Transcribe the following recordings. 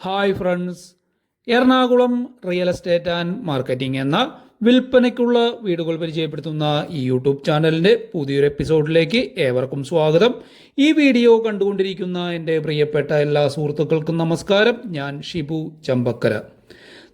Hi friends Ernakulam real estate and marketing എന്ന വിൽപ്പനയ്ക്കുള്ള വീടുകൾ പരിചയപ്പെടുത്തുന്ന ഈ യൂട്യൂബ് ചാനലിന്റെ പുതിയൊരു എപ്പിസോഡിലേക്ക് ഏവർക്കും സ്വാഗതം. ഈ വീഡിയോ കണ്ടുകൊണ്ടിരിക്കുന്ന എന്റെ പ്രിയപ്പെട്ട എല്ലാ സുഹൃത്തുക്കൾക്കും നമസ്കാരം. ഞാൻ ഷിബു ചമ്പക്കര.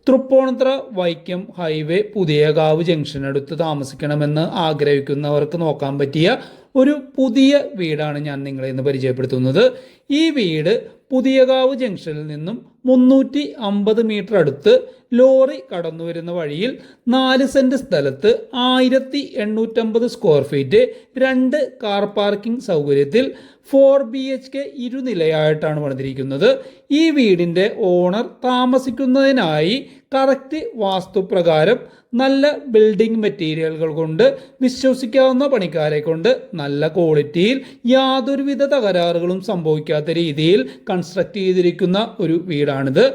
തൃപ്പൂണിത്തുറ വൈക്കം ഹൈവേ പുതിയകാവ് ജംഗ്ഷനടുത്ത് താമസിക്കണമെന്ന് ആഗ്രഹിക്കുന്നവർക്ക് നോക്കാൻ പറ്റിയ ഒരു പുതിയ വീടാണ് ഞാൻ നിങ്ങളെ ഇന്ന് പരിചയപ്പെടുത്തുന്നത്. ഈ വീട് പുതിയകാവ് ജംഗ്ഷനിൽ നിന്നും മുന്നൂറ്റി അമ്പത് മീറ്റർ അടുത്ത് ലോറി കടന്നു വരുന്ന വഴിയിൽ നാല് സെന്റ് സ്ഥലത്ത് ആയിരത്തി എണ്ണൂറ്റമ്പത് സ്ക്വയർ ഫീറ്റ് രണ്ട് കാർ പാർക്കിംഗ് സൗകര്യത്തിൽ ഫോർ ബി എച്ച് കെ ഇരുനിലയായിട്ടാണ് പണിതിരിക്കുന്നത്. ഈ വീടിന്റെ ഓണർ താമസിക്കുന്നതിനായി കറക്റ്റ് വാസ്തുപ്രകാരം നല്ല ബിൽഡിംഗ് മെറ്റീരിയലുകൾ കൊണ്ട് വിശ്വസിക്കാവുന്ന പണിക്കാരെ കൊണ്ട് നല്ല ക്വാളിറ്റിയിൽ യാതൊരുവിധ തകരാറുകളും സംഭവിക്കാത്ത രീതിയിൽ കൺസ്ട്രക്ട് ചെയ്തിരിക്കുന്ന ഒരു വീടാണിത്.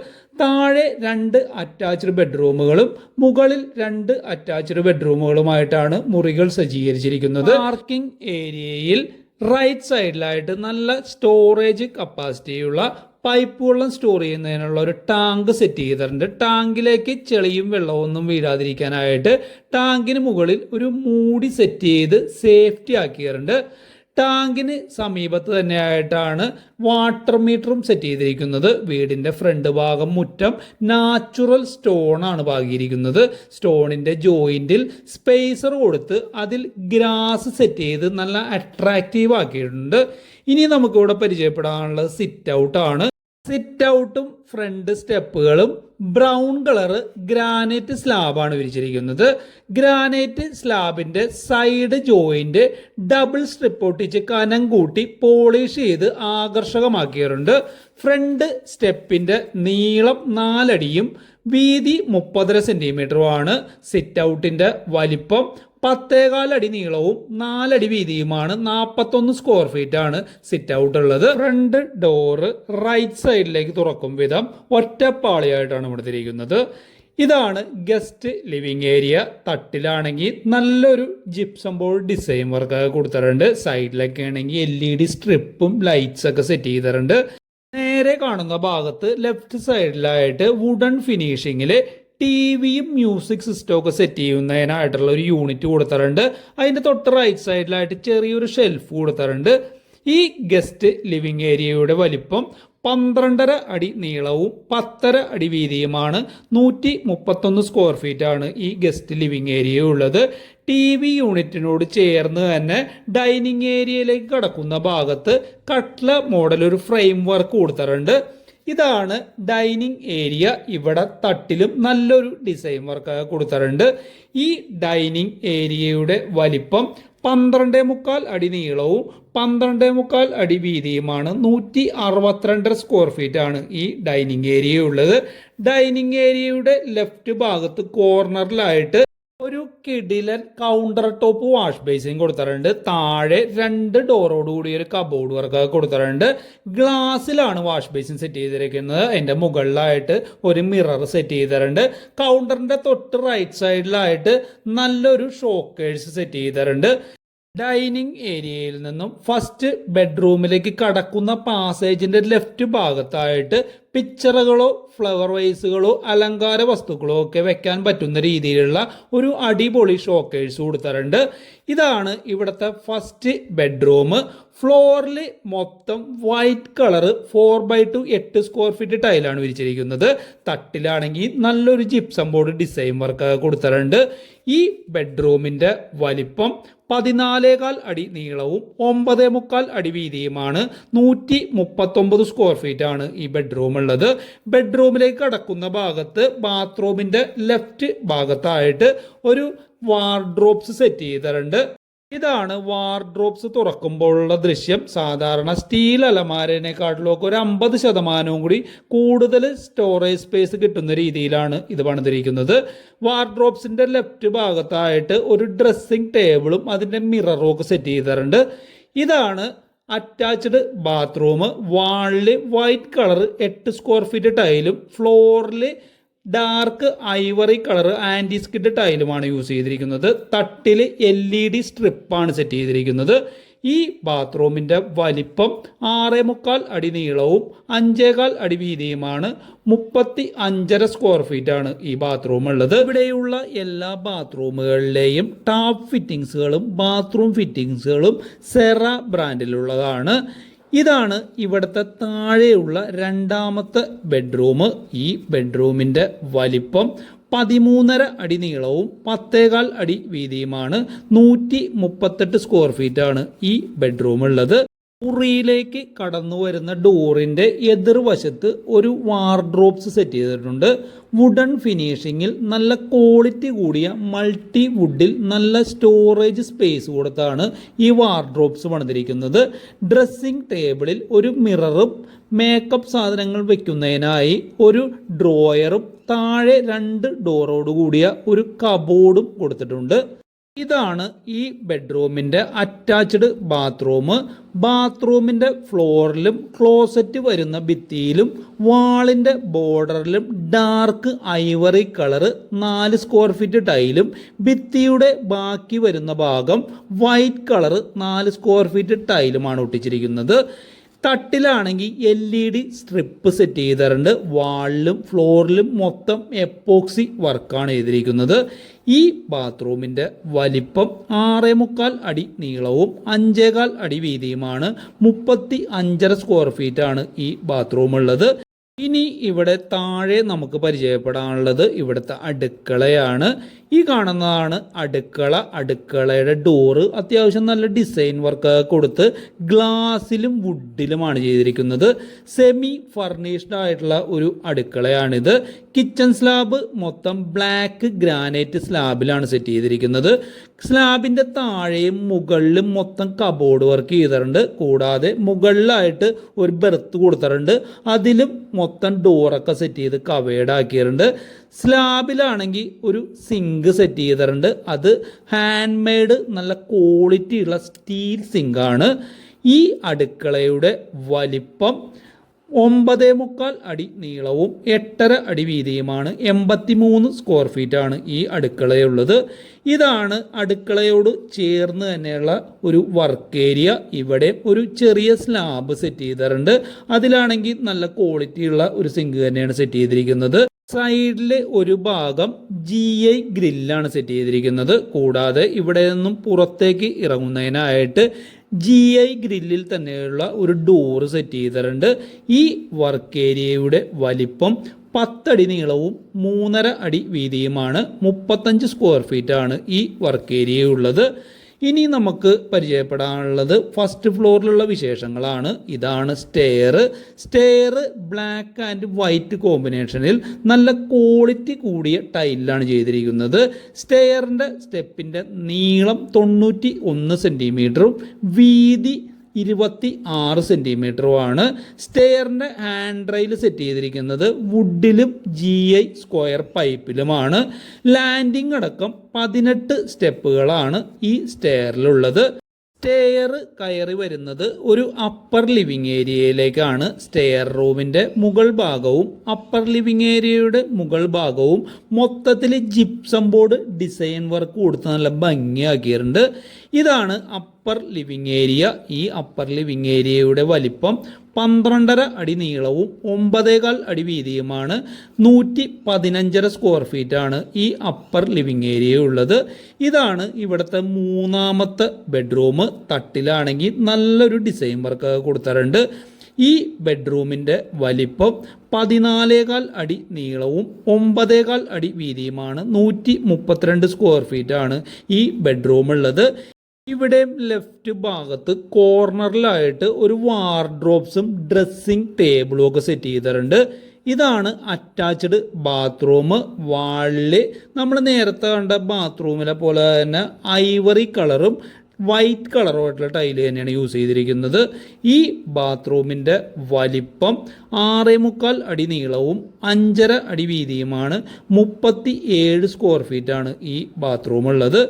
താഴെ രണ്ട് അറ്റാച്ച്ഡ് ബെഡ്റൂമുകളും മുകളിൽ രണ്ട് അറ്റാച്ച്ഡ് ബെഡ്റൂമുകളുമായിട്ടാണ് മുറികൾ സജ്ജീകരിച്ചിരിക്കുന്നത്. പാർക്കിംഗ് ഏരിയയിൽ റൈറ്റ് സൈഡിലായിട്ട് നല്ല സ്റ്റോറേജ് കപ്പാസിറ്റിയുള്ള പൈപ്പ് വെള്ളം സ്റ്റോർ ചെയ്യുന്നതിനുള്ള ഒരു ടാങ്ക് സെറ്റ് ചെയ്തിട്ടുണ്ട്. ടാങ്കിലേക്ക് ചെളിയും വെള്ളവും ഒന്നും വീഴാതിരിക്കാനായിട്ട് ടാങ്കിന് മുകളിൽ ഒരു മൂടി സെറ്റ് ചെയ്ത് സേഫ്റ്റി ആക്കിയിട്ടുണ്ട്. ടാങ്കിന് സമീപത്ത് തന്നെയായിട്ടാണ് വാട്ടർ മീറ്ററും സെറ്റ് ചെയ്തിരിക്കുന്നത്. വീടിന്റെ ഫ്രണ്ട് ഭാഗം മുറ്റം നാച്ചുറൽ സ്റ്റോണാണ് പാകിയിരിക്കുന്നത്. സ്റ്റോണിന്റെ ജോയിന്റിൽ സ്പേസർ കൊടുത്ത് അതിൽ ഗ്രാസ് സെറ്റ് ചെയ്ത് നല്ല അട്രാക്റ്റീവ് ആക്കിയിട്ടുണ്ട്. ഇനി നമുക്കിവിടെ പരിചയപ്പെടാനുള്ളത് സിറ്റ് ഔട്ട് ആണ്. സിറ്റ് ഔട്ടും ഫ്രണ്ട് സ്റ്റെപ്പുകളും ബ്രൗൺ കളർ ഗ്രാനൈറ്റ് സ്ലാബാണ് വിരിച്ചിരിക്കുന്നത്. ഗ്രാനൈറ്റ് സ്ലാബിന്റെ സൈഡ് ജോയിന്റ് ഡബിൾ സ്ട്രിപ്പ് ഒട്ടിച്ച് കനം കൂട്ടി പോളിഷ് ചെയ്ത് ആകർഷകമാക്കിയിട്ടുണ്ട്. ഫ്രണ്ട് സ്റ്റെപ്പിന്റെ നീളം നാലടിയും വീതി മുപ്പതര സെന്റിമീറ്ററുമാണ് സിറ്റ് ഔട്ടിന്റെ വലിപ്പം പത്തേകാൽ അടി നീളവും നാലടി വീതിയുമാണ് നാൽപ്പത്തൊന്ന് സ്ക്വയർ ഫീറ്റ് ആണ് സിറ്റ് ഔട്ട് ഉള്ളത്. ഫ്രണ്ട് ഡോറ് റൈറ്റ് സൈഡിലേക്ക് തുറക്കും വിധം ഒറ്റപ്പാളിയായിട്ടാണ് ഇവിടെ തിരിക്കുന്നത്. ഇതാണ് ഗസ്റ്റ് ലിവിങ് ഏരിയ തട്ടിലാണെങ്കിൽ നല്ലൊരു ജിപ്സം ബോർഡ് ഡിസൈൻ വർക്ക് കൊടുത്തിട്ടുണ്ട്. സൈഡിലൊക്കെ ആണെങ്കിൽ എൽ ഇ ഡി സ്ട്രിപ്പും ലൈറ്റ്സ് ഒക്കെ സെറ്റ് ചെയ്തിട്ടുണ്ട്. നേരെ കാണുന്ന ഭാഗത്ത് ലെഫ്റ്റ് സൈഡിലായിട്ട് വുഡൻ ഫിനിഷിങ്ങിൽ ടി വിയും മ്യൂസിക് സിസ്റ്റം ഒക്കെ സെറ്റ് ചെയ്യുന്നതിനായിട്ടുള്ള ഒരു യൂണിറ്റ് കൊടുത്തിട്ടുണ്ട്. അതിന്റെ തൊട്ട് റൈറ്റ് സൈഡിലായിട്ട് ചെറിയൊരു ഷെൽഫ് കൊടുത്തിട്ടുണ്ട്. ഈ ഗസ്റ്റ് ലിവിംഗ് ഏരിയയുടെ വലിപ്പം പന്ത്രണ്ടര അടി നീളവും പത്തര അടി വീതിയുമാണ്. നൂറ്റി മുപ്പത്തൊന്ന് സ്ക്വയർ ഫീറ്റ് ആണ് ഈ ഗസ്റ്റ് ലിവിംഗ് ഏരിയ ഉള്ളത്. ടി വി യൂണിറ്റിനോട് ചേർന്ന് തന്നെ ഡൈനിങ് ഏരിയയിലേക്ക് കടക്കുന്ന ഭാഗത്ത് കട്ട്ല മോഡൽ ഒരു ഫ്രെയിം വർക്ക് കൊടുത്തിട്ടുണ്ട്. ഇതാണ് ഡൈനിങ് ഏരിയ. ഇവിടെ തട്ടിലും നല്ലൊരു ഡിസൈൻ വർക്ക് കൊടുത്തിട്ടുണ്ട്. ഈ ഡൈനിങ് ഏരിയയുടെ വലിപ്പം പന്ത്രണ്ടേ മുക്കാൽ അടി നീളവും പന്ത്രണ്ടേ മുക്കാൽ അടി വീതിയുമാണ്. നൂറ്റി അറുപത്തിരണ്ട് സ്ക്വയർ ഫീറ്റ് ആണ് ഈ ഡൈനിങ് ഏരിയ ഉള്ളത്. ഡൈനിങ് ഏരിയയുടെ ലെഫ്റ്റ് ഭാഗത്ത് കോർണറിലായിട്ട് ഒരു കിടിലൻ കൗണ്ടർ ടോപ്പ് വാഷ് ബേസിൻ കൊടുത്തിട്ടുണ്ട്. താഴെ രണ്ട് ഡോറോട് കൂടി ഒരു കബോർഡ് വർക്ക് കൊടുത്തിട്ടുണ്ട്. ഗ്ലാസ്സിലാണ് വാഷ് ബേസിൻ സെറ്റ് ചെയ്തിരിക്കുന്നത്. അതിന്റെ മുകളിലായിട്ട് ഒരു മിറർ സെറ്റ് ചെയ്തിട്ടുണ്ട്. കൗണ്ടറിന്റെ തൊട്ട് റൈറ്റ് സൈഡിലായിട്ട് നല്ലൊരു ഷോക്കേഴ്സ് സെറ്റ് ചെയ്തിട്ടുണ്ട്. ഡൈനിങ് ഏരിയയിൽ നിന്നും ഫസ്റ്റ് ബെഡ്റൂമിലേക്ക് കടക്കുന്ന പാസേജിന്റെ ലെഫ്റ്റ് ഭാഗത്തായിട്ട് പിക്ചറുകളോ ഫ്ലവർ വൈസുകളോ അലങ്കാര വസ്തുക്കളോ ഒക്കെ വെക്കാൻ പറ്റുന്ന രീതിയിലുള്ള ഒരു അടിപൊളി ഷോക്കേഴ്സ് കൊടുത്തിട്ടുണ്ട്. ഇതാണ് ഇവിടുത്തെ ഫസ്റ്റ് ബെഡ്റൂം ഫ്ലോറിൽ മൊത്തം white colour four by two എട്ട് സ്ക്വയർ ഫീറ്റ് ടൈലാണ് വിരിച്ചിരിക്കുന്നത്. തട്ടിലാണെങ്കിൽ നല്ലൊരു ജിപ്സം ബോർഡ് ഡിസൈൻ വർക്ക് കൊടുത്തിട്ടുണ്ട്. ഈ ബെഡ്റൂമിന്റെ വലിപ്പം പതിനാലേകാൽ അടി നീളവും ഒമ്പതേ മുക്കാൽ അടി വീതിയുമാണ്. നൂറ്റി മുപ്പത്തൊമ്പത് സ്ക്വയർ ഫീറ്റ് ആണ് ഈ ബെഡ്റൂം ഉള്ളത് ബെഡ്റൂമിലേക്ക് കടക്കുന്ന ഭാഗത്ത് ബാത്റൂമിന്റെ ലെഫ്റ്റ് ഭാഗത്തായിട്ട് ഒരു വാർഡ്രോബ്സ് സെറ്റ് ചെയ്തിട്ടുണ്ട്. ഇതാണ് വാർഡ്രോബ്സ് തുറക്കുമ്പോഴുള്ള ദൃശ്യം. സാധാരണ സ്റ്റീൽ അലമാരേനെക്കാട്ടിലും ഒക്കെ ഒരു അമ്പത് ശതമാനവും കൂടി കൂടുതൽ സ്റ്റോറേജ് സ്പേസ് കിട്ടുന്ന രീതിയിലാണ് ഇത് പണിതിരിക്കുന്നത്. വാർഡ്രോബ്സിന്റെ ലെഫ്റ്റ് ഭാഗത്തായിട്ട് ഒരു ഡ്രസ്സിംഗ് ടേബിളും അതിന്റെ മിററും ഒക്കെ സെറ്റ് ചെയ്തിട്ടുണ്ട്. ഇതാണ് അറ്റാച്ച്ഡ് ബാത്റൂം വാളിൽ വൈറ്റ് കളർ എട്ട് സ്ക്വയർ ഫീറ്റ് ടൈലും ഫ്ലോറിൽ dark ivory colour anti skid ടൈലുമാണ് use ചെയ്തിരിക്കുന്നത്. തട്ടിൽ എൽ ഇ ഡി സ്ട്രിപ്പാണ് സെറ്റ് ചെയ്തിരിക്കുന്നത്. ഈ ബാത്റൂമിന്റെ വലിപ്പം ആറേ മുക്കാൽ അടി നീളവും അഞ്ചേകാൽ അടി വീതിയുമാണ്. മുപ്പത്തി അഞ്ചര സ്ക്വയർ ഫീറ്റ് ആണ് ഈ ബാത്റൂം ഉള്ളത്. ഇവിടെയുള്ള എല്ലാ ബാത്റൂമുകളിലെയും ടാപ്പ് ഫിറ്റിങ്സുകളും ബാത്റൂം ഫിറ്റിങ്സുകളും സെറ ബ്രാൻഡിലുള്ളതാണ് ഇതാണ് ഇവിടുത്തെ താഴെയുള്ള രണ്ടാമത്തെ ബെഡ്റൂം ഈ ബെഡ്റൂമിന്റെ വലിപ്പം പതിമൂന്നര അടി നീളവും പത്തേകാൽ അടി വീതിയുമാണ് നൂറ്റി മുപ്പത്തെട്ട് സ്ക്വയർ ഫീറ്റ് ആണ് ഈ ബെഡ്റൂം ഉള്ളത്. മുറിയിലേക്ക് കടന്നു വരുന്ന ഡോറിന്റെ എതിർവശത്ത് ഒരു വാർഡ്രോബ്സ് സെറ്റ് ചെയ്തിട്ടുണ്ട്. വുഡൺ ഫിനിഷിങ്ങിൽ നല്ല ക്വാളിറ്റി കൂടിയ മൾട്ടി വുഡിൽ നല്ല സ്റ്റോറേജ് സ്പേസ് കൊടുത്താണ് ഈ വാർഡ്രോബ്സ് പണിതിരിക്കുന്നത്. ഡ്രസ്സിംഗ് ടേബിളിൽ ഒരു മിററും മേക്കപ്പ് സാധനങ്ങൾ വയ്ക്കുന്നതിനായി ഒരു ഡ്രോയറും താഴെ രണ്ട് ഡോറോട് കൂടിയ ഒരു കബോർഡും കൊടുത്തിട്ടുണ്ട്. ഇതാണ് ഈ ബെഡ്റൂമിന്റെ അറ്റാച്ച്ഡ് ബാത്റൂം. ബാത്റൂമിന്റെ ഫ്ലോറിലും ക്ലോസറ്റ് വരുന്ന ഭിത്തിയിലും വാളിന്റെ ബോർഡറിലും ഡാർക്ക് ഐവറി കളറ് നാല് സ്ക്വയർ ഫീറ്റ് ടൈലും ഭിത്തിയുടെ ബാക്കി വരുന്ന ഭാഗം വൈറ്റ് കളറ് നാല് സ്ക്വയർ ഫീറ്റ് ടൈലുമാണ് ഒട്ടിച്ചിരിക്കുന്നത്. തട്ടിലാണെങ്കിൽ L E D strip set ചെയ്തിട്ടുണ്ട്. വാളിലും ഫ്ലോറിലും മൊത്തം എപ്പോക്സി വർക്കാണ് ചെയ്തിരിക്കുന്നത്. ഈ ബാത്റൂമിന്റെ വലിപ്പം ആറേ മുക്കാൽ അടി നീളവും അഞ്ചേകാൽ അടി വീതിയുമാണ്. മുപ്പത്തി അഞ്ചര സ്ക്വയർ ഫീറ്റാണ് ഈ ബാത്റൂം ഉള്ളത് ഇനി ഇവിടെ താഴെ നമുക്ക് പരിചയപ്പെടാനുള്ളത് ഇവിടുത്തെ അടുക്കളയാണ്. ഈ കാണുന്നതാണ് അടുക്കള. അടുക്കളയുടെ ഡോറ് അത്യാവശ്യം നല്ല ഡിസൈൻ വർക്ക് കൊടുത്ത് ഗ്ലാസ്സിലും വുഡിലുമാണ് ചെയ്തിരിക്കുന്നത്. സെമി ഫർണിഷ്ഡ് ആയിട്ടുള്ള ഒരു അടുക്കളയാണിത്. കിച്ചൺ സ്ലാബ് മൊത്തം ബ്ലാക്ക് ഗ്രാനൈറ്റ് സ്ലാബിലാണ് സെറ്റ് ചെയ്തിരിക്കുന്നത്. സ്ലാബിന്റെ താഴെയും മുകളിലും മൊത്തം കബോർഡ് വർക്ക് ചെയ്തിട്ടുണ്ട്. കൂടാതെ മുകളിലായിട്ട് ഒരു ബെർത്ത് കൊടുത്തിട്ടുണ്ട്. അതിലും മൊത്തം ഡോറൊക്കെ സെറ്റ് ചെയ്ത് കവേഡ് ആക്കിയിട്ടുണ്ട്. സ്ലാബിലാണെങ്കിൽ ഒരു സിങ്ക് സെറ്റ് ചെയ്തിട്ടുണ്ട്. അത് ഹാൻഡ് മെയ്ഡ് നല്ല ക്വാളിറ്റി ഉള്ള സ്റ്റീൽ സിങ്കാണ് ഈ അടുക്കളയുടെ വലിപ്പം ഒമ്പതേ മുക്കാൽ അടി നീളവും എട്ടര അടി വീതിയുമാണ് എൺപത്തി മൂന്ന് സ്ക്വയർ ഫീറ്റാണ് ഈ അടുക്കളയുള്ളത്. ഇതാണ് അടുക്കളയോട് ചേർന്ന് തന്നെയുള്ള ഒരു വർക്ക് ഏരിയ ഇവിടെ ഒരു ചെറിയ സ്ലാബ് സെറ്റ് ചെയ്തിട്ടുണ്ട്. അതിലാണെങ്കിൽ നല്ല ക്വാളിറ്റിയുള്ള ഒരു സിങ്ക് തന്നെയാണ് സെറ്റ് ചെയ്തിരിക്കുന്നത്. സൈഡിലെ ഒരു ഭാഗം ജി ഐ ഗ്രില്ലാണ് സെറ്റ് ചെയ്തിരിക്കുന്നത്. കൂടാതെ ഇവിടെ നിന്നും പുറത്തേക്ക് ഇറങ്ങുന്നതിനായിട്ട് ജി ഐ ഗ്രില്ലിൽ തന്നെയുള്ള ഒരു ഡോറ് സെറ്റ് ചെയ്തിട്ടുണ്ട്. ഈ വർക്ക് ഏരിയയുടെ വലിപ്പം പത്തടി നീളവും മൂന്നര അടി വീതിയുമാണ്. മുപ്പത്തഞ്ച് സ്ക്വയർ ഫീറ്റാണ് ഈ വർക്ക് ഏരിയ ഉള്ളത്. ഇനി നമുക്ക് പരിചയപ്പെടാനുള്ളത് ഫസ്റ്റ് ഫ്ലോറിലുള്ള വിശേഷങ്ങളാണ്. ഇതാണ് stair stair black and white കോമ്പിനേഷനിൽ നല്ല ക്വാളിറ്റി കൂടിയ ടൈലിലാണ് ചെയ്തിരിക്കുന്നത്. സ്റ്റെയറിന്റെ സ്റ്റെപ്പിന്റെ നീളം തൊണ്ണൂറ്റി ഒന്ന് സെന്റിമീറ്ററും വീതി ഇരുപത്തി ആറ് സെന്റിമീറ്ററുമാണ് സ്റ്റെയറിന്റെ ഹാൻഡ് റെയിൽ സെറ്റ് ചെയ്തിരിക്കുന്നത് വുഡിലും ജി ഐ സ്ക്വയർ പൈപ്പിലുമാണ്. ലാൻഡിംഗ് അടക്കം പതിനെട്ട് സ്റ്റെപ്പുകളാണ് ഈ സ്റ്റെയറിലുള്ളത്. സ്റ്റെയർ കയറി വരുന്നത് ഒരു അപ്പർ ലിവിങ് ഏരിയയിലേക്കാണ്. സ്റ്റെയർ റൂമിന്റെ മുകൾ ഭാഗവും അപ്പർ ലിവിങ് ഏരിയയുടെ മുകൾ ഭാഗവും മൊത്തത്തിൽ ജിപ്സം ബോർഡ് ഡിസൈൻ വർക്ക് കൊടുത്ത് നല്ല ഭംഗിയാക്കിയിട്ടുണ്ട്. ഇതാണ് അപ്പർ ലിവിങ് ഏരിയ ഈ അപ്പർ ലിവിങ് ഏരിയയുടെ വലിപ്പം പന്ത്രണ്ടര അടി നീളവും ഒമ്പതേകാൽ അടി വീതിയുമാണ്. നൂറ്റി പതിനഞ്ചര സ്ക്വയർ ഫീറ്റാണ് ഈ അപ്പർ ലിവിങ് ഏരിയ ഉള്ളത്. ഇതാണ് ഇവിടുത്തെ മൂന്നാമത്തെ ബെഡ്റൂം തട്ടിലാണെങ്കിൽ നല്ലൊരു ഡിസൈൻ വർക്ക് കൊടുത്തിട്ടുണ്ട്. ഈ ബെഡ്റൂമിന്റെ വലിപ്പം പതിനാലേകാൽ അടി നീളവും ഒമ്പതേകാൽ അടി വീതിയുമാണ്. നൂറ്റി മുപ്പത്തിരണ്ട് സ്ക്വയർ ഫീറ്റാണ് ഈ ബെഡ്റൂം ഉള്ളത്. ഇവിടെ ലെഫ്റ്റ് ഭാഗത്ത് കോർണറിലായിട്ട് ഒരു വാർഡ്രോബ്സും ഡ്രസ്സിംഗ് ടേബിളും ഒക്കെ സെറ്റ് ചെയ്തിട്ടുണ്ട്. ഇതാണ് അറ്റാച്ച്ഡ് ബാത്റൂം വാളിൽ നമ്മൾ നേരത്തെ കണ്ട ബാത്റൂമിലെ പോലെ തന്നെ ഐവറി കളറും വൈറ്റ് കളറുമായിട്ടുള്ള ടൈൽ തന്നെയാണ് യൂസ് ചെയ്തിരിക്കുന്നത്. ഈ ബാത്റൂമിന്റെ വലിപ്പം ആറേ മുക്കാൽ അടി നീളവും അഞ്ചര അടി വീതിയുമാണ്. മുപ്പത്തി ഏഴ് സ്ക്വയർ ഫീറ്റാണ് ഈ ബാത്റൂം ഉള്ളത്.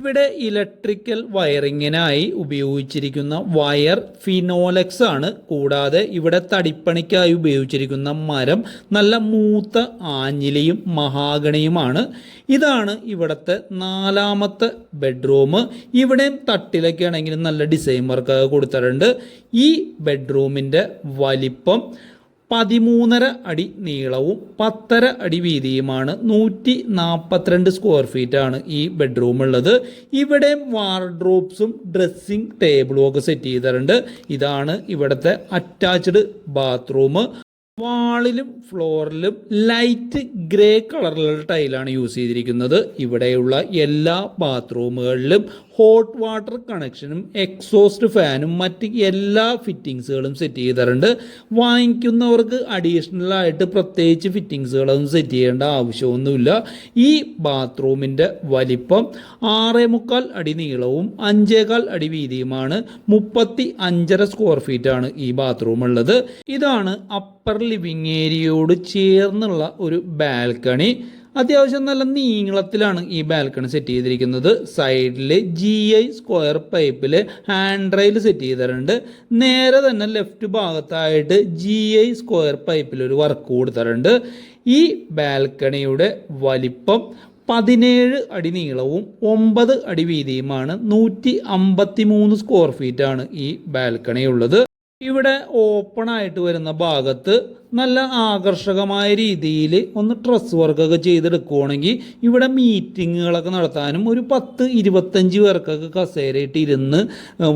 ഇവിടെ ഇലക്ട്രിക്കൽ വയറിങ്ങിനായി ഉപയോഗിച്ചിരിക്കുന്ന വയർ ഫിനോലെക്സ് ആണ്. കൂടാതെ ഇവിടെ തടിപ്പണിക്കായി ഉപയോഗിച്ചിരിക്കുന്ന മരം നല്ല മൂത്ത ആഞ്ഞിലിയും മഹാഗണിയുമാണ്. ഇതാണ് ഇവിടുത്തെ നാലാമത്തെ ബെഡ്റൂം. ഇവിടെയും തട്ടിലൊക്കെ ആണെങ്കിലും നല്ല ഡിസൈൻ വർക്കൊക്കെ കൊടുത്തിട്ടുണ്ട്. ഈ ബെഡ്റൂമിന്റെ വലിപ്പം പതിമൂന്നര അടി നീളവും പത്തര അടി വീതിയുമാണ് നൂറ്റി നാൽപ്പത്തിരണ്ട് സ്ക്വയർ ഫീറ്റ് ആണ് ഈ ബെഡ്റൂം ഉള്ളത്. ഇവിടെ വാർഡ്രോബ്സും ഡ്രസ്സിംഗ് ടേബിളും ഒക്കെ സെറ്റ് ചെയ്തിട്ടുണ്ട്. ഇതാണ് ഇവിടുത്തെ അറ്റാച്ച്ഡ് ബാത്റൂം വാളിലും ഫ്ലോറിലും ലൈറ്റ് ഗ്രേ കളറിലുള്ള ടൈലാണ് യൂസ് ചെയ്തിരിക്കുന്നത്. ഇവിടെയുള്ള എല്ലാ ബാത്റൂമുകളിലും ഹോട്ട് വാട്ടർ കണക്ഷനും എക്സോസ്റ്റ് ഫാനും മറ്റ് എല്ലാ ഫിറ്റിങ്സുകളും സെറ്റ് ചെയ്തിട്ടുണ്ട്. വാങ്ങിക്കുന്നവർക്ക് അഡീഷണൽ ആയിട്ട് പ്രത്യേകിച്ച് ഫിറ്റിങ്സുകളൊന്നും സെറ്റ് ചെയ്യേണ്ട ആവശ്യമൊന്നുമില്ല. ഈ ബാത്റൂമിന്റെ വലിപ്പം ആറേ മുക്കാൽ അടി നീളവും അഞ്ചേകാൽ അടി വീതിയുമാണ്. മുപ്പത്തി അഞ്ചര സ്ക്വയർ ഫീറ്റാണ് ഈ ബാത്റൂം ഉള്ളത് ഇതാണ് അപ്പർ ലിവിങ് ഏരിയയോട് ചേർന്നുള്ള ഒരു ബാൽക്കണി അത്യാവശ്യം നല്ല നീളത്തിലാണ് ഈ ബാൽക്കണി സെറ്റ് ചെയ്തിരിക്കുന്നത്. സൈഡിൽ ജി ഐ സ്ക്വയർ പൈപ്പിൽ ഹാൻഡ് റെയിൽ സെറ്റ് ചെയ്തിട്ടുണ്ട്. നേരെ തന്നെ ലെഫ്റ്റ് ഭാഗത്തായിട്ട് ജി ഐ സ്ക്വയർ പൈപ്പിൽ ഒരു വർക്ക് കൊടുത്തിട്ടുണ്ട്. ഈ ബാൽക്കണിയുടെ വലിപ്പം പതിനേഴ് അടി നീളവും ഒമ്പത് അടി വീതിയുമാണ്. നൂറ്റി അമ്പത്തി മൂന്ന് സ്ക്വയർ ഫീറ്റാണ് ഈ ബാൽക്കണി ഉള്ളത്. ഇവിടെ ഓപ്പൺ ആയിട്ട് വരുന്ന ഭാഗത്ത് നല്ല ആകർഷകമായ രീതിയിൽ ഒന്ന് ഡ്രസ് വർക്കൊക്കെ ചെയ്തെടുക്കുവാണെങ്കിൽ ഇവിടെ മീറ്റിങ്ങുകളൊക്കെ നടത്താനും ഒരു പത്ത് ഇരുപത്തഞ്ച് പേർക്കൊക്കെ കസേരയിട്ട് ഇരുന്ന്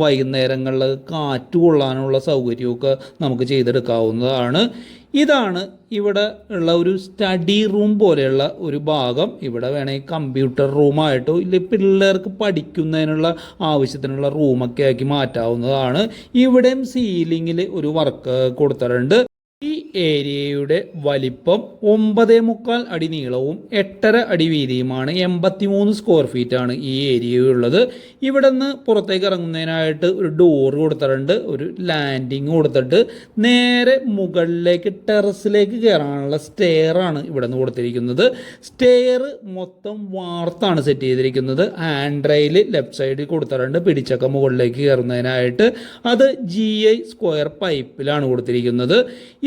വൈകുന്നേരങ്ങളിൽ കാറ്റ് കൊള്ളാനുള്ള സൗകര്യമൊക്കെ നമുക്ക് ചെയ്തെടുക്കാവുന്നതാണ്. ഇതാണ് ഇവിടെ ഉള്ള ഒരു സ്റ്റഡി റൂം പോലെയുള്ള ഒരു ഭാഗം. ഇവിടെ വേണമെങ്കിൽ കമ്പ്യൂട്ടർ റൂമായിട്ടോ ഇല്ലെങ്കിൽ പിള്ളേർക്ക് പഠിക്കുന്നതിനുള്ള ആവശ്യത്തിനുള്ള റൂമൊക്കെ ആക്കി മാറ്റാവുന്നതാണ്. ഇവിടെയും സീലിങ്ങിൽ ഒരു വർക്ക് കൊടുത്തിട്ടുണ്ട്. ഈ ഏരിയയുടെ വലിപ്പം ഒമ്പതേ മുക്കാൽ അടി നീളവും എട്ടര അടി വീതിയുമാണ്. എൺപത്തിമൂന്ന് സ്ക്വയർ ഫീറ്റ് ആണ് ഈ ഏരിയയുള്ളത്. ഇവിടെ നിന്ന് പുറത്തേക്ക് ഇറങ്ങുന്നതിനായിട്ട് ഒരു ഡോർ കൊടുത്തിട്ടുണ്ട് ഒരു ലാൻഡിങ് കൊടുത്തിട്ട്. നേരെ മുകളിലേക്ക് ടെറസിലേക്ക് കയറാനുള്ള സ്റ്റെയർ ആണ് ഇവിടെ നിന്ന് കൊടുത്തിരിക്കുന്നത്. സ്റ്റെയർ മൊത്തം വാർത്താണ് സെറ്റ് ചെയ്തിരിക്കുന്നത്. ഹാൻഡ് റെയിൽ ലെഫ്റ്റ് സൈഡിൽ കൊടുത്തിട്ടുണ്ട് പിടിച്ചൊക്കെ മുകളിലേക്ക് കയറുന്നതിനായിട്ട്. അത് ജി ഐ സ്ക്വയർ പൈപ്പിലാണ് കൊടുത്തിരിക്കുന്നത്.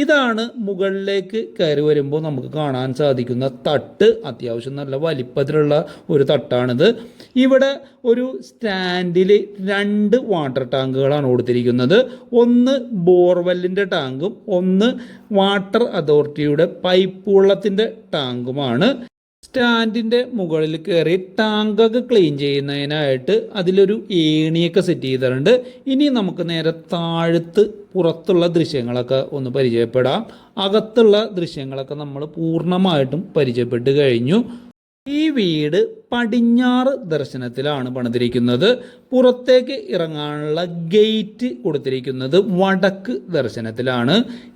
ഇതാണ് മുകളിലേക്ക് കയറി വരുമ്പോൾ നമുക്ക് കാണാൻ സാധിക്കുന്ന തട്ട്. അത്യാവശ്യം നല്ല വലിപ്പത്തിലുള്ള ഒരു തട്ടാണിത്. ഇവിടെ ഒരു സ്റ്റാൻഡിൽ രണ്ട് വാട്ടർ ടാങ്കുകളാണ് കൊടുത്തിരിക്കുന്നത്. ഒന്ന് ബോർവെല്ലിന്റെ ടാങ്കും ഒന്ന് വാട്ടർ അതോറിറ്റിയുടെ പൈപ്പ് വെള്ളത്തിന്റെ ടാങ്കുമാണ്. സ്റ്റാൻഡിന്റെ മുകളിൽ കയറി ടാങ്കൊക്കെ ക്ലീൻ ചെയ്യുന്നതിനായിട്ട് അതിലൊരു ഏണിയൊക്കെ സെറ്റ് ചെയ്തിട്ടുണ്ട്. ഇനി നമുക്ക് നേരെ താഴത്ത് പുറത്തുള്ള ദൃശ്യങ്ങളൊക്കെ ഒന്ന് പരിചയപ്പെടാം. അകത്തുള്ള ദൃശ്യങ്ങളൊക്കെ നമ്മൾ പൂർണമായിട്ടും പരിചയപ്പെട്ട് കഴിഞ്ഞു. ഈ വീട് പടിഞ്ഞാറ് ദർശനത്തിലാണ് പണിതിരിക്കുന്നത്. പുറത്തേക്ക് ഇറങ്ങാനുള്ള ഗേറ്റ് കൊടുത്തിരിക്കുന്നത് വടക്ക് ദർശനത്തിലാണ്.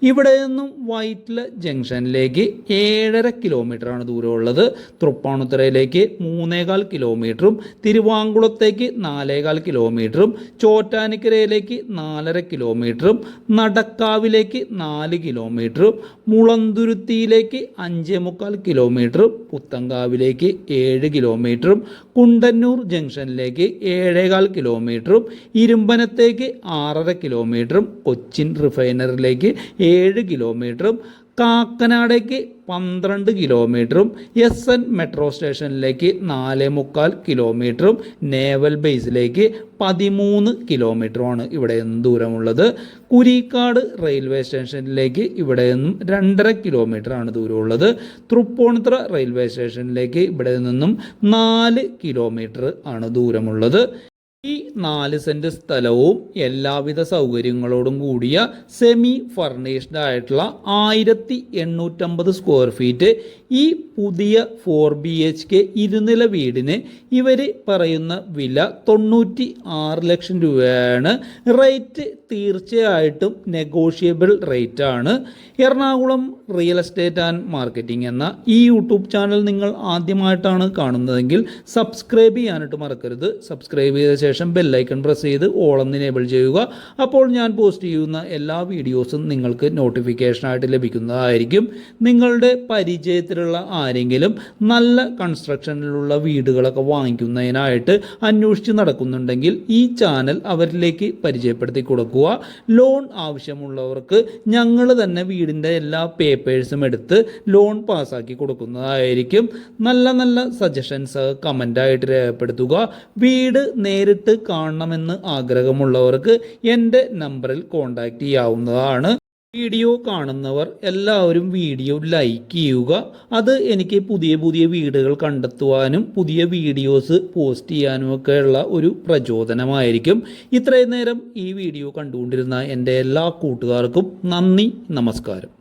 ഇവിടെ നിന്നും വൈറ്റ്ല ജംഗ്ഷനിലേക്ക് ഏഴര കിലോമീറ്ററാണ് ദൂരമുള്ളത്. തൃപ്പാണുത്തറയിലേക്ക് മൂന്നേകാൽ കിലോമീറ്ററും തിരുവാങ്കുളത്തേക്ക് നാലേകാൽ കിലോമീറ്ററും ചോറ്റാനിക്കരയിലേക്ക് നാലര കിലോമീറ്ററും നടക്കാവിലേക്ക് നാല് കിലോമീറ്ററും മുളന്തുരുത്തിയിലേക്ക് അഞ്ചേ മുക്കാൽ കിലോമീറ്ററും പുത്തങ്കാവിലേക്ക് ഏഴ് കിലോമീറ്ററും കുണ്ടന്നൂർ ജംഗ്ഷനിലേക്ക് ഏഴേകാൽ കിലോമീറ്ററും ഇരുമ്പനത്തേക്ക് ആറര കിലോമീറ്ററും കൊച്ചിൻ റിഫൈനറിലേക്ക് ഏഴ് കിലോമീറ്ററും കാക്കനാടേക്ക് പന്ത്രണ്ട് കിലോമീറ്ററും എസ് എൻ മെട്രോ സ്റ്റേഷനിലേക്ക് നാല് മുക്കാൽ കിലോമീറ്ററും നേവൽ ബേസിലേക്ക് പതിമൂന്ന് കിലോമീറ്ററുമാണ് ഇവിടെ നിന്ന് ദൂരമുള്ളത്. കുരിക്കാട് റെയിൽവേ സ്റ്റേഷനിലേക്ക് ഇവിടെ നിന്നും രണ്ടര കിലോമീറ്ററാണ് ദൂരമുള്ളത്. തൃപ്പൂണിത്തുറ റെയിൽവേ സ്റ്റേഷനിലേക്ക് ഇവിടെ നിന്നും നാല് കിലോമീറ്റർ ആണ് ദൂരമുള്ളത്. ഈ നാല് സെന്റ് സ്ഥലവും എല്ലാവിധ സൗകര്യങ്ങളോടും കൂടിയ സെമി ഫർണിഷ്ഡ് ആയിട്ടുള്ള ആയിരത്തി എണ്ണൂറ്റമ്പത് സ്ക്വയർ ഫീറ്റ് ഈ പുതിയ ഫോർ ബി എച്ച് കെ ഇരുനില വീടിന് ഇവർ പറയുന്ന വില തൊണ്ണൂറ്റി ആറ് ലക്ഷം രൂപയാണ്. റേറ്റ് തീർച്ചയായിട്ടും നെഗോഷ്യബിൾ റേറ്റ് ആണ്. Ernakulam real estate and marketing എന്ന ഈ യൂട്യൂബ് ചാനൽ നിങ്ങൾ ആദ്യമായിട്ടാണ് കാണുന്നതെങ്കിൽ സബ്സ്ക്രൈബ് ചെയ്യാനായിട്ട് മറക്കരുത്. സബ്സ്ക്രൈബ് ചെയ്ത ശേഷം ശേഷം ബെല്ലൈക്കൺ പ്രസ് ചെയ്ത് ഓളെന്ന് എനേബിൾ ചെയ്യുക. അപ്പോൾ ഞാൻ പോസ്റ്റ് ചെയ്യുന്ന എല്ലാ വീഡിയോസും നിങ്ങൾക്ക് നോട്ടിഫിക്കേഷനായിട്ട് ലഭിക്കുന്നതായിരിക്കും. നിങ്ങളുടെ പരിചയത്തിലുള്ള ആരെങ്കിലും നല്ല കൺസ്ട്രക്ഷനിലുള്ള വീടുകളൊക്കെ വാങ്ങിക്കുന്നതിനായിട്ട് അന്വേഷിച്ച് നടക്കുന്നുണ്ടെങ്കിൽ ഈ ചാനൽ അവരിലേക്ക് പരിചയപ്പെടുത്തി കൊടുക്കുക. ലോൺ ആവശ്യമുള്ളവർക്ക് ഞങ്ങൾ തന്നെ വീടിന്റെ എല്ലാ പേപ്പേഴ്സും എടുത്ത് ലോൺ പാസ്സാക്കി കൊടുക്കുന്നതായിരിക്കും. നല്ല നല്ല സജഷൻസ് കമന്റായിട്ട് രേഖപ്പെടുത്തുക. വീട് നേരിട്ട് കാണണമെന്ന് ആഗ്രഹമുള്ളവർക്ക് എന്റെ നമ്പറിൽ കോൺടാക്റ്റ് ചെയ്യാവുന്നതാണ്. വീഡിയോ കാണുന്നവർ എല്ലാവരും വീഡിയോ ലൈക്ക് ചെയ്യുക. അത് എനിക്ക് പുതിയ പുതിയ വീടുകൾ കണ്ടെത്തുവാനും പുതിയ വീഡിയോസ് പോസ്റ്റ് ചെയ്യാനും ഒക്കെയുള്ള ഒരു പ്രചോദനമായിരിക്കും. ഇത്രയും നേരം ഈ വീഡിയോ കണ്ടുകൊണ്ടിരുന്ന എന്റെ എല്ലാ കൂട്ടുകാർക്കും നന്ദി നമസ്കാരം.